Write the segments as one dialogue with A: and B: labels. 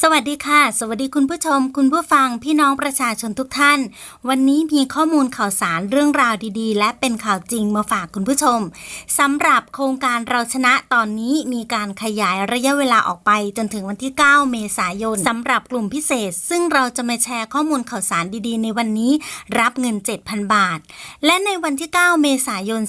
A: สวัสดีค่ะ สวัสดีคุณผู้ชม คุณผู้ฟังพี่น้องประชาชนทุกท่าน วันนี้มีข้อมูลข่าวสารเรื่องราวดีๆ และเป็นข่าวจริงมาฝากคุณผู้ชมสำหรับโครงการเราชนะตอนนี้มีการขยายระยะเวลาออกไปจนถึงวันที่ 9 เมษายนสำหรับกลุ่มพิเศษ ซึ่งเราจะมาแชร์ข้อมูลข่าวสารดีๆ ในวันนี้รับเงิน 7,000 บาท และในวันที่ 9 เมษายน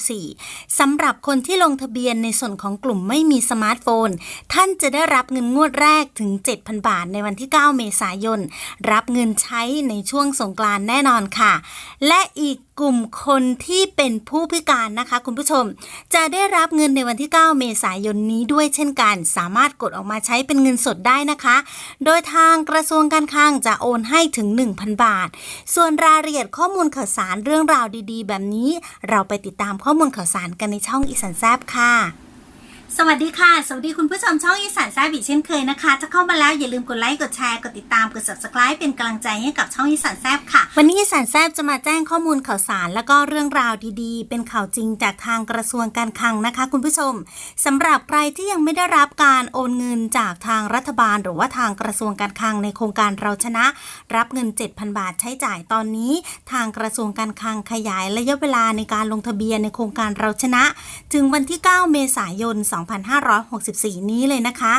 A: 2564สำหรับคนที่ลงทะเบียนในส่วนของกลุ่มไม่มีสมาร์ทโฟน ท่านจะได้รับเงินงวดแรกถึง 7,000 บาทในวันที่ 9 เมษายน รับเงินใช้ในช่วงสงกรานต์แน่นอนค่ะ และอีกกลุ่มคนที่เป็นผู้พิการนะคะ คุณผู้ชม จะได้รับเงินในวันที่ 9 เมษายนนี้ด้วยเช่นกัน สามารถกดออกมาใช้เป็นเงินสดได้นะคะ โดยทางกระทรวงการคลังจะโอนให้ถึง 1,000 บาท ส่วนรายละเอียดข้อมูลข่าวสารเรื่องราวดีๆ แบบนี้ เราไปติดตามข้อมูลข่าวสารกันในช่องอีสานแซบค่ะ สวัสดีค่ะ สวัสดีคุณผู้ชมช่องอีสานแซบีเช่นเคยนะคะ ถ้าเข้ามาแล้วอย่าลืมกดไลค์ กดแชร์ กดติดตาม กด subscribe เป็นกำลังใจให้กับช่องอีสานแซบค่ะ วันนี้อีสานแซบจะมาแจ้งข้อมูลข่าวสาร แล้วก็เรื่องราวดีๆ เป็นข่าวจริงจากทางกระทรวงการคลังนะคะ คุณผู้ชมสำหรับใครที่ยังไม่ได้รับการโอนเงินจากทางรัฐบาล หรือว่าทางกระทรวงการคลังในโครงการเราชนะ รับเงิน 7,000 บาทใช้จ่ายตอนนี้ ทางกระทรวงการคลังขยายระยะเวลาในการลงทะเบียนในโครงการเราชนะ ถึงวันที่ 9 เมษายน2564 นี้เลยนะคะ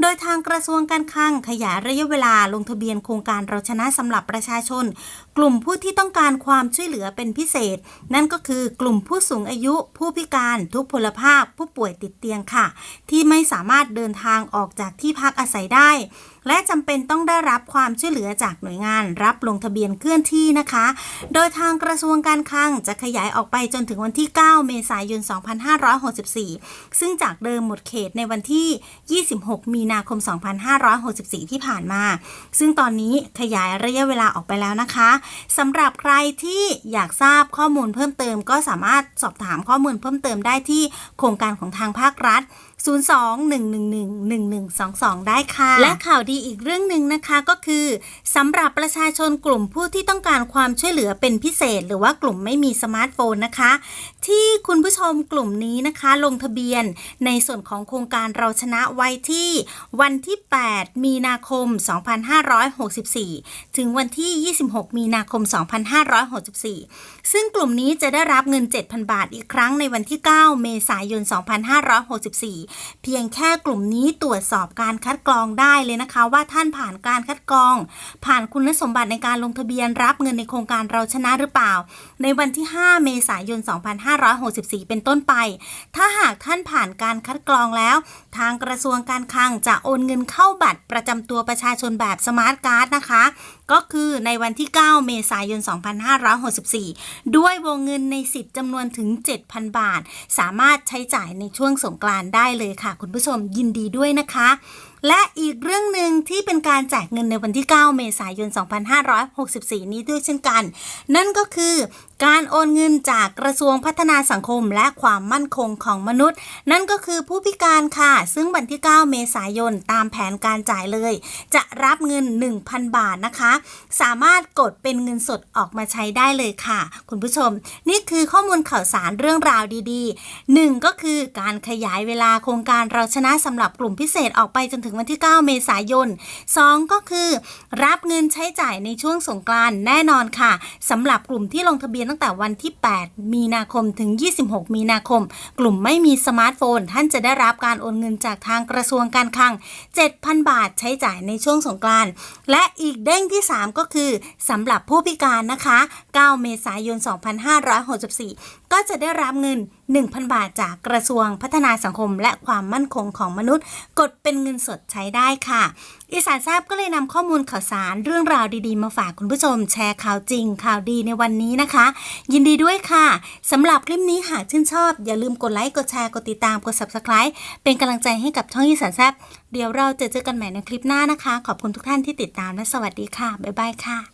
A: โดยทางกระทรวงการคลังขยายระยะเวลาลงทะเบียนโครงการเราชนะสำหรับประชาชน กลุ่มผู้ที่ต้องการความช่วยเหลือเป็นพิเศษ นั่นก็คือกลุ่มผู้สูงอายุ ผู้พิการทุกพลภาพ ผู้ป่วยติดเตียงค่ะ ที่ไม่สามารถเดินทางออกจากที่พักอาศัยได้ และจำเป็นต้องได้รับความช่วยเหลือจากหน่วยงาน รับลงทะเบียนเคลื่อนที่นะคะ โดยทางกระทรวงการคลังจะขยายออกไปจนถึงวันที่ 9 เมษายน 2564 ซึ่งจากเดิมหมดเขตในวันที่ 26 มีนาคม 2564 ที่ผ่านมา ซึ่งตอนนี้ขยายระยะเวลาออกไปแล้วนะคะสำหรับใครที่อยากทราบข้อมูลเพิ่มเติม ก็สามารถสอบถามข้อมูลเพิ่มเติมได้ที่โครงการของทางภาครัฐ02-111-1122 ได้ค่ะ และข่าวดีอีกเรื่องหนึ่งนะคะก็คือสำหรับประชาชนกลุ่มผู้ที่ต้องการความช่วยเหลือเป็นพิเศษ หรือว่ากลุ่มไม่มีสมาร์ทโฟนนะคะ ที่คุณผู้ชมกลุ่มนี้นะคะ ลงทะเบียนในในส่วนของโครงการเราชนะไว้ที่วันที่ 8 มีนาคม 2564 ถึงวันที่ 26 มีนาคม 2564 ซึ่งกลุ่มนี้จะได้รับเงิน 7,000 บาทอีกครั้งในวันที่ 9 เมษายน 2564 เพียงแค่กลุ่มนี้ตรวจสอบการคัดกรองได้เลยนะคะว่าท่านผ่านการคัดกรอง ผ่านคุณสมบัติในการลงทะเบียนรับเงินในโครงการเราชนะหรือเปล่า ในวันที่ 5 เมษายน 2564 เป็นต้นไป ถ้าหากท่านผ่านการคัดกรองแล้ว ทางกระทรวงการคลังจะโอนเงินเข้าบัตรประจำตัวประชาชนแบบสมาร์ทการ์ดนะคะ ก็คือในวันที่ 9 เมษายน 2564 ด้วยวงเงินในสิทธิ์จำนวนถึง 7,000 บาท สามารถใช้จ่ายในช่วงสงกรานต์ได้เลยค่ะ คุณผู้ชมยินดีด้วยนะคะ และอีกเรื่องหนึ่งที่เป็นการแจกเงินในวันที่ 9 เมษายน 2564 นี้ด้วยเช่นกัน นั่นก็คือการโอนเงินจากกระทรวงพัฒนาสังคมและความมั่นคงของมนุษย์ นั่นก็คือผู้พิการค่ะ ซึ่งวันที่ 9 เมษายนตามแผนการจ่ายเลย จะรับเงิน 1,000 บาทนะคะ สามารถกดเป็นเงินสดออกมาใช้ได้เลยค่ะ คุณผู้ชม นี่คือข้อมูลข่าวสารเรื่องราวดีๆ 1 ก็คือการขยายเวลาโครงการเราชนะสำหรับกลุ่มพิเศษออกไปจนถึงวันที่ 9 เมษายน 2 ก็คือ รับเงินใช้จ่ายในช่วงสงกรานต์แน่นอนค่ะสำหรับกลุ่มที่ลงทะเบียนตั้งแต่วันที่ 8 มีนาคมถึง 26 มีนาคม กลุ่มไม่มีสมาร์ทโฟน ท่านจะได้รับการโอนเงินจากทางกระทรวงการคลัง 7,000 บาทใช้จ่ายในช่วงสงกรานต์และอีกเด้งที่ 3 ก็คือสำหรับผู้พิการนะคะ 9 เมษายน 2564 ก็จะได้รับเงิน 1,000 บาทจากกระทรวงพัฒนาสังคม และความมั่นคงของมนุษย์ กดเป็นเงินสดใช้ได้ค่ะอีสานแซบก็เลยนำข้อมูลข่าวสารเรื่องราวดีๆ มาฝากคุณผู้ชม แชร์ข่าวจริง ข่าวดีในวันนี้นะคะ ยินดีด้วยค่ะสำหรับคลิปนี้หากชื่นชอบ อย่าลืมกดไลค์กดแชร์กดติดตามกด subscribe เป็นกำลังใจให้กับช่องอีสานแซบเดี๋ยวเราจะเจอกันใหม่ในคลิปหน้านะคะ ขอบคุณทุกท่านที่ติดตามและสวัสดีค่ะบ๊ายบายค่ะ